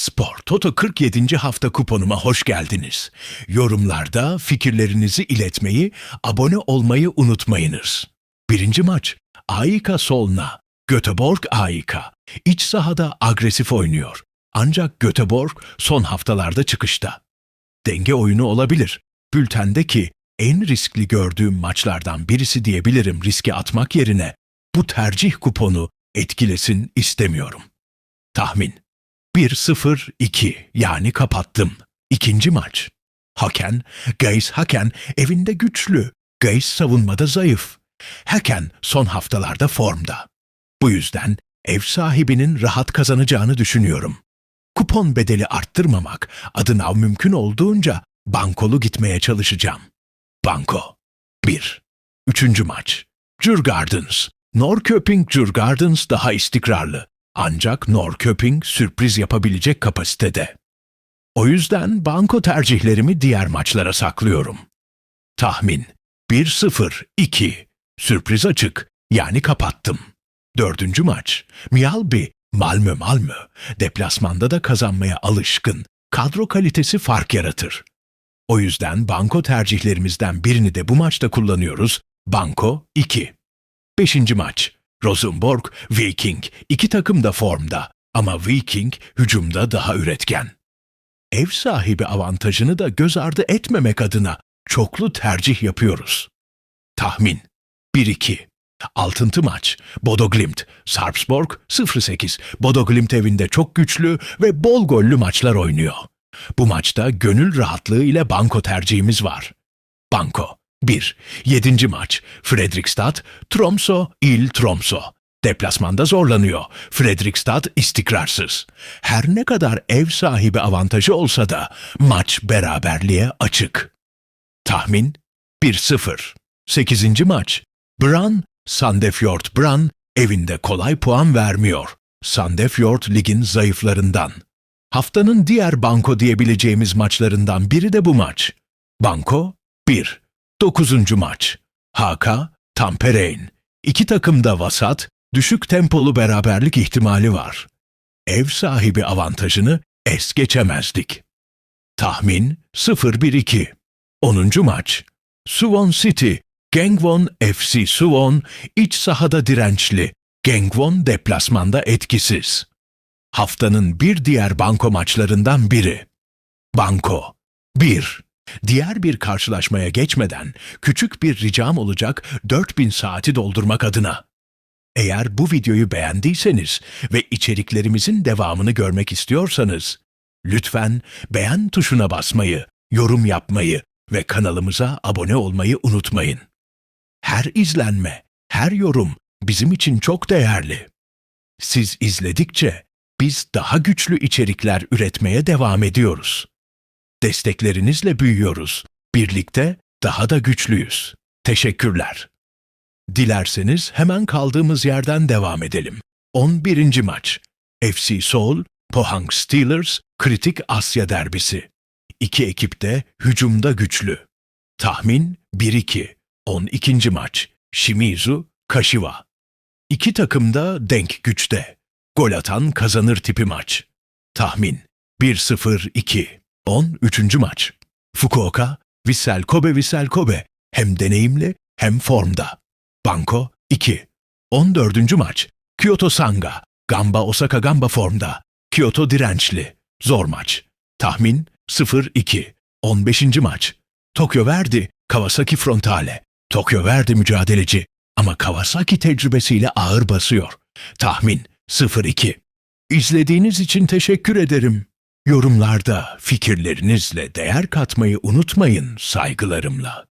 Spor Toto 47. hafta kuponuma hoş geldiniz. Yorumlarda fikirlerinizi iletmeyi, abone olmayı unutmayınız. Birinci maç AIK Solna, Göteborg AIK. İç sahada agresif oynuyor. Ancak Göteborg son haftalarda çıkışta. Denge oyunu olabilir. Bültendeki en riskli gördüğüm maçlardan birisi diyebilirim riske atmak yerine bu tercih kuponu etkilesin istemiyorum. Tahmin 1-0-2 yani kapattım. İkinci maç. Haken, Geis Haken evinde güçlü. Geis savunmada zayıf. Haken son haftalarda formda. Bu yüzden ev sahibinin rahat kazanacağını düşünüyorum. Kupon bedeli arttırmamak adına mümkün olduğunca bankolu gitmeye çalışacağım. Banko 1. Üçüncü maç. Djurgardens. Norrköping Djurgardens daha istikrarlı. Ancak Norrköping sürpriz yapabilecek kapasitede. O yüzden banko tercihlerimi diğer maçlara saklıyorum. Tahmin 1-0-2. Sürpriz açık. Yani kapattım. Dördüncü maç. Mialbi, Malmö Malmö. Deplasmanda da kazanmaya alışkın. Kadro kalitesi fark yaratır. O yüzden banko tercihlerimizden birini de bu maçta kullanıyoruz. Banko 2. Beşinci maç. Rosenborg, Viking. İki takım da formda. Ama Viking hücumda daha üretken. Ev sahibi avantajını da göz ardı etmemek adına çoklu tercih yapıyoruz. Tahmin 1-2. Altıntı maç. Bodo Glimt, Sarpsborg 0-8. Bodo Glimt evinde çok güçlü ve bol gollü maçlar oynuyor. Bu maçta gönül rahatlığı ile banko tercihimiz var. Banko 1. 7. maç. Fredrikstad, Tromso, Il Tromso. Deplasmanda zorlanıyor. Fredrikstad istikrarsız. Her ne kadar ev sahibi avantajı olsa da maç beraberliğe açık. Tahmin 1-0. 8. maç. Brann, Sandefjord Brann evinde kolay puan vermiyor. Sandefjord ligin zayıflarından. Haftanın diğer banko diyebileceğimiz maçlarından biri de bu maç. Banko 1. 9. maç. HK, Tamperein. İki takım da vasat, düşük tempolu beraberlik ihtimali var. Ev sahibi avantajını es geçemezdik. Tahmin 0-1-2. 10. maç. Suwon City, Gangwon FC Suwon iç sahada dirençli. Gangwon deplasmanda etkisiz. Haftanın bir diğer banko maçlarından biri. Banko 1. Diğer bir karşılaşmaya geçmeden küçük bir ricam olacak 4000 saati doldurmak adına. Eğer bu videoyu beğendiyseniz ve içeriklerimizin devamını görmek istiyorsanız, lütfen beğen tuşuna basmayı, yorum yapmayı ve kanalımıza abone olmayı unutmayın. Her izlenme, her yorum bizim için çok değerli. Siz izledikçe biz daha güçlü içerikler üretmeye devam ediyoruz. Desteklerinizle büyüyoruz. Birlikte daha da güçlüyüz. Teşekkürler. Dilerseniz hemen kaldığımız yerden devam edelim. 11. maç. FC Seoul, Pohang Steelers, kritik Asya derbisi. İki ekip de hücumda güçlü. Tahmin 1-2. 12. maç. Shimizu, Kashiwa. İki takım da denk güçte. Gol atan kazanır tipi maç. Tahmin 1-0-2. 13. maç. Fukuoka, Vissel Kobe Vissel Kobe. Hem deneyimli hem formda. Banko 2. 14. maç. Kyoto Sanga, Gamba Osaka Gamba formda. Kyoto dirençli. Zor maç. Tahmin 0-2. 15. maç. Tokyo Verdi, Kawasaki Frontale. Tokyo Verdi mücadeleci ama Kawasaki tecrübesiyle ağır basıyor. Tahmin 0-2. İzlediğiniz için teşekkür ederim. Yorumlarda fikirlerinizle değer katmayı unutmayın saygılarımla.